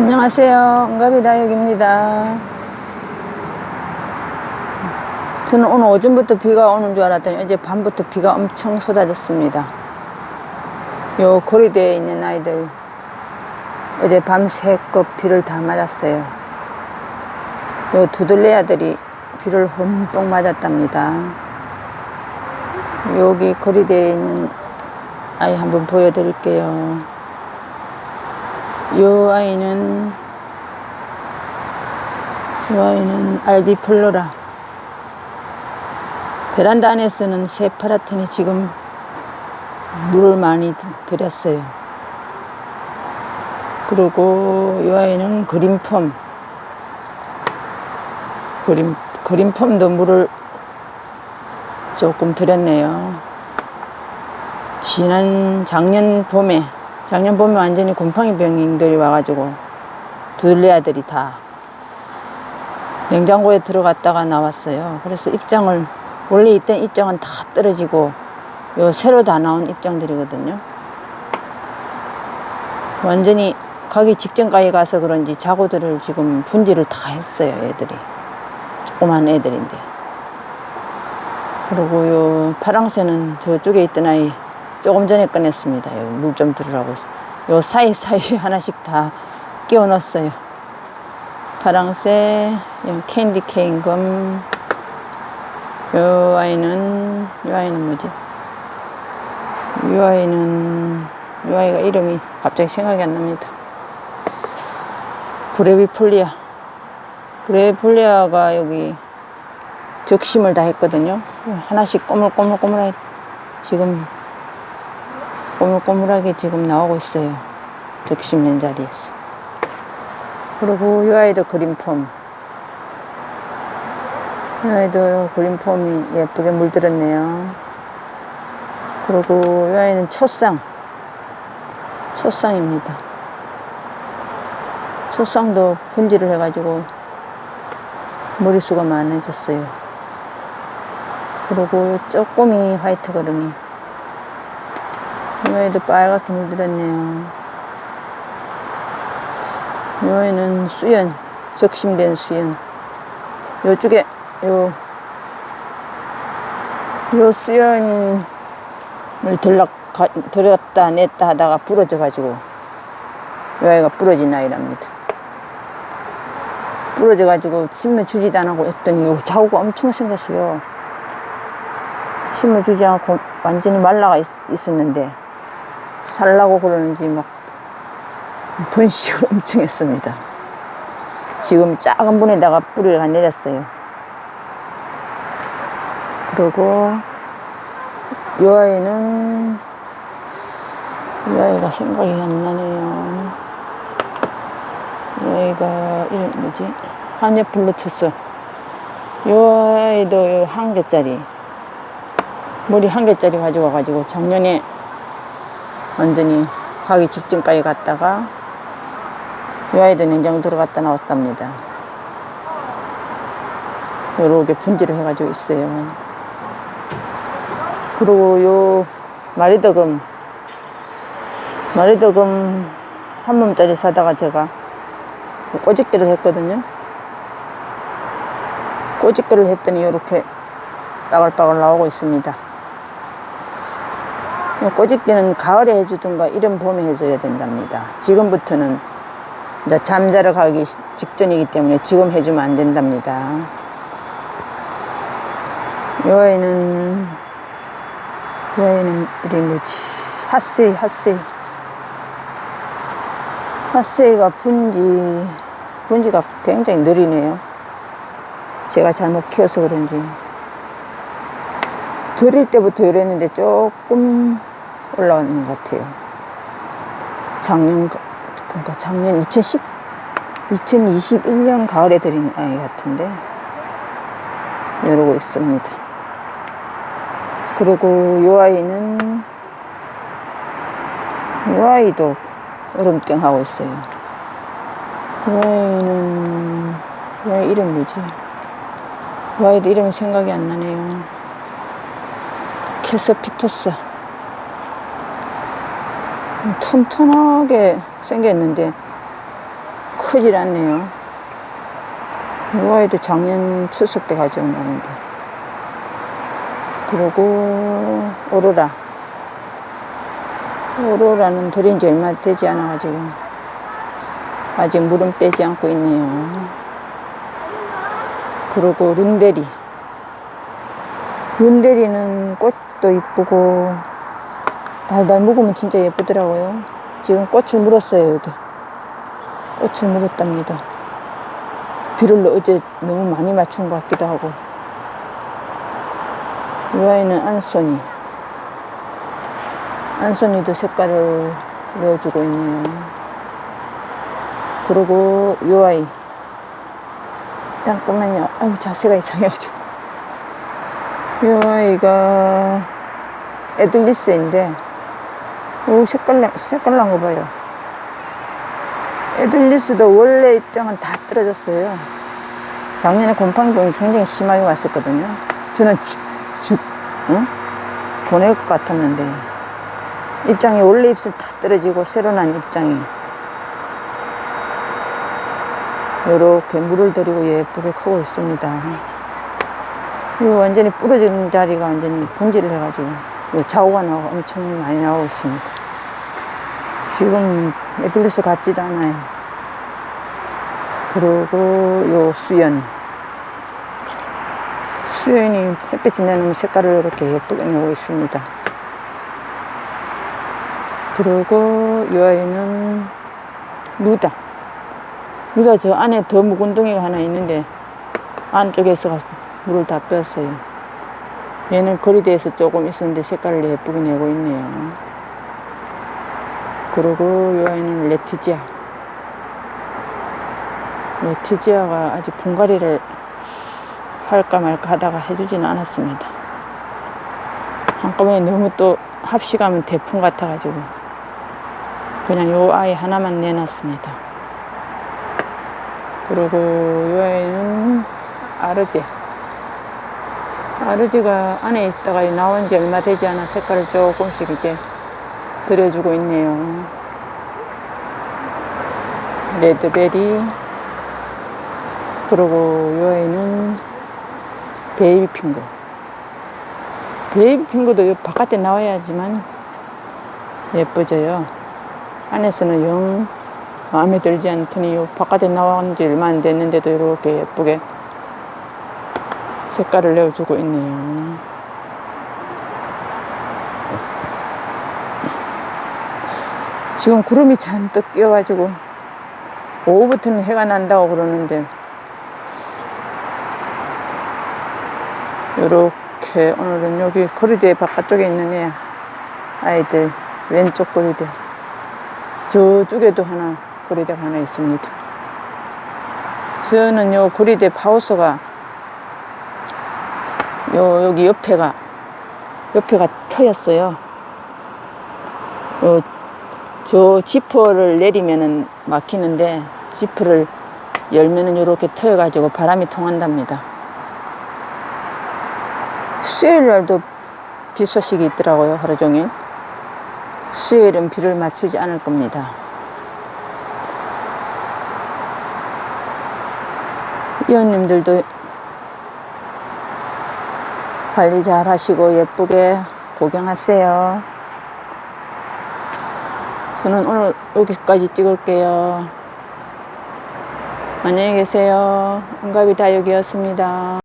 안녕하세요. 응가비 다육입니다. 저는 오늘 오전부터 비가 오는 줄 알았더니 어제 밤부터 비가 엄청 쏟아졌습니다. 요 거리대에 있는 아이들 어제 밤새껏 비를 다 맞았어요. 요 두들레 아들이 비를 흠뻑 맞았답니다. 여기 거리대에 있는 아이 한번 보여드릴게요. 요 아이는 요 아이는 알비플로라 베란다 안에서는 새파랗더니 지금 물을 많이 드- 들였어요. 그리고 요 아이는 그린폼 그린 그린폼도 물을 조금 들였네요. 지난 작년 봄에 작년 봄에 완전히 곰팡이 병들이 와가지고 둘레 아들이 다 냉장고에 들어갔다가 나왔어요. 그래서 입장을 원래 있던 입장은 다 떨어지고 요 새로 다 나온 입장들이거든요. 완전히 가기 직전까지 가서 그런지 자고들을 지금 분지를 다 했어요. 애들이 조그만 애들인데. 그리고 요 파랑새는 저쪽에 있던 아이 조금 전에 꺼냈습니다. 물좀 들으라고. 요 사이사이에 하나씩 다 끼워 넣었어요. 파랑새, 요 캔디 케인검, 요 아이는, 요 아이는 뭐지? 요 아이는, 요 아이가 이름이 갑자기 생각이 안 납니다. 브레비폴리아. 브레비폴리아가 여기 적심을 다 했거든요. 하나씩 꼬물꼬물꼬물하게 지금 꼬물꼬물하게 지금 나오고 있어요. 적심된 자리에서. 그리고 이 아이도 그린폼. 이 아이도 그린폼이 예쁘게 물들었네요. 그리고 이 아이는 초쌍. 초쌍입니다. 초쌍도 분지를 해가지고 머리수가 많아졌어요. 그리고 쪼꼬미 화이트 거름이 이 아이도 빨갛게 물들었네요. 이 아이는 수연, 적심된 수연. 요쪽에 요, 요 수연을 들락, 가, 들었다 냈다 하다가 부러져가지고 이 아이가 부러진 아이랍니다. 부러져가지고 심을 주지도 안 하고 했더니 요 자구가 엄청 생겼어요. 심을 주지 않고 완전히 말라가 있, 있었는데 살라고 그러는지 막 분식을 엄청 했습니다. 지금 작은 분에다가 뿌리가 내렸어요. 그리고 이 아이는 이 아이가 생각이 안 나네요. 이 아이가 이름 뭐지? 한예 블루투스. 이 아이도 한 개짜리. 머리 한 개짜리 가져와가지고 작년에 완전히 가기 직전까지 갔다가 이 아이도 냉장고 들어갔다 나왔답니다. 요렇게 분지를 해가지고 있어요. 그리고 요 마리더금 마리더금 한 몸짜리 사다가 제가 꼬집기를 했거든요. 꼬집기를 했더니 이렇게 빠글빠글 나오고 있습니다. 이 꼬집기는 가을에 해주든가 이런 봄에 해줘야 된답니다. 지금부터는 이제 잠자러 가기 시- 직전이기 때문에 지금 해주면 안 된답니다. 이 아이는 이 아이는 이름이 뭐지? 핫세이 핫세이 핫세이가 분지 분지가 굉장히 느리네요. 제가 잘못 키워서 그런지 들일 때부터 이랬는데 조금 올라오는 것 같아요. 작년, 그러니까 작년 2010, 2021년 가을에 들인 아이 같은데, 이러고 있습니다. 그리고 이 아이는, 이 아이도 얼음땡 하고 있어요. 이 아이는, 이 아이 이름 뭐지? 이 아이도 이름 생각이 안 나네요. 캐서피토스. 튼튼하게 생겼는데 크질 않네요. 이 아이도 작년 추석 때 가져온 아이인데. 그리고 오로라. 오로라는 들인 지 얼마 되지 않아가지고 아직 물은 빼지 않고 있네요. 그리고 룬데리. 룬데리는 꽃도 이쁘고 달달 묵으면 진짜 예쁘더라고요. 지금 꽃을 물었어요, 여기. 꽃을 물었답니다. 비를 어제 너무 많이 맞춘 것 같기도 하고. 이 아이는 안소니. 안소니도 색깔을 내어주고 있네요. 그리고 이 아이. 잠깐만요. 아유, 자세가 이상해가지고. 이 아이가 에들리스인데, 오, 색깔, 나- 색깔 난 거 봐요. 에들리스도 원래 입장은 다 떨어졌어요. 작년에 곰팡이병이 굉장히 심하게 왔었거든요. 저는 죽, 죽, 응? 보낼 것 같았는데. 입장이 원래 잎술 다 떨어지고 새로 난 입장이 이렇게 물을 들이고 예쁘게 크고 있습니다. 이 완전히 부러진 자리가 완전히 분질을 해가지고 요 좌우가 나와 엄청 많이 나오고 있습니다. 지금 에들리스 같지도 않아요. 그리고 요 수연. 수연이 햇빛이 내는 색깔을 이렇게 예쁘게 내고 있습니다. 그리고 이 아이는 누다. 누다 저 안에 더 묵은 덩이가 하나 있는데 안쪽에서 물을 다 뺐어요. 얘는 거리대에서 조금 있었는데 색깔을 예쁘게 내고 있네요. 그리고 이 아이는 레티지아. 레티지아가 아직 분갈이를 할까 말까 하다가 해주지는 않았습니다. 한꺼번에 너무 또 합식하면 대풍 같아가지고 그냥 요 아이 하나만 내놨습니다. 그리고 요 아이는 아르제. 아르제가 안에 있다가 나온 지 얼마 되지 않아 색깔을 조금씩 이제 들여주고 있네요. 레드베리. 그리고 요 아이는 베이비 핑거. 베이비 핑거도 요 바깥에 나와야지만 예뻐져요. 안에서는 영 마음에 들지 않더니 요 바깥에 나온 지 얼마 안 됐는데도 이렇게 예쁘게 색깔을 내어주고 있네요. 지금 구름이 잔뜩 끼어가지고 오후부터는 해가 난다고 그러는데 이렇게 오늘은 여기 거리대 바깥쪽에 있는 애 아이들 왼쪽 거리대 저쪽에도 하나 거리대가 하나 있습니다. 저는 요 거리대 파우스가 요 여기 옆에가 옆에가 터였어요. 요, 저 지퍼를 내리면은 막히는데 지퍼를 열면은 이렇게 터여가지고 바람이 통한답니다. 수요일 날도 비 소식이 있더라고요, 하루 종일. 수요일은 비를 맞추지 않을 겁니다. 위원님들도 관리 잘 하시고 예쁘게 구경하세요. 저는 오늘 여기까지 찍을게요. 안녕히 계세요. 응갑이 다육이었습니다.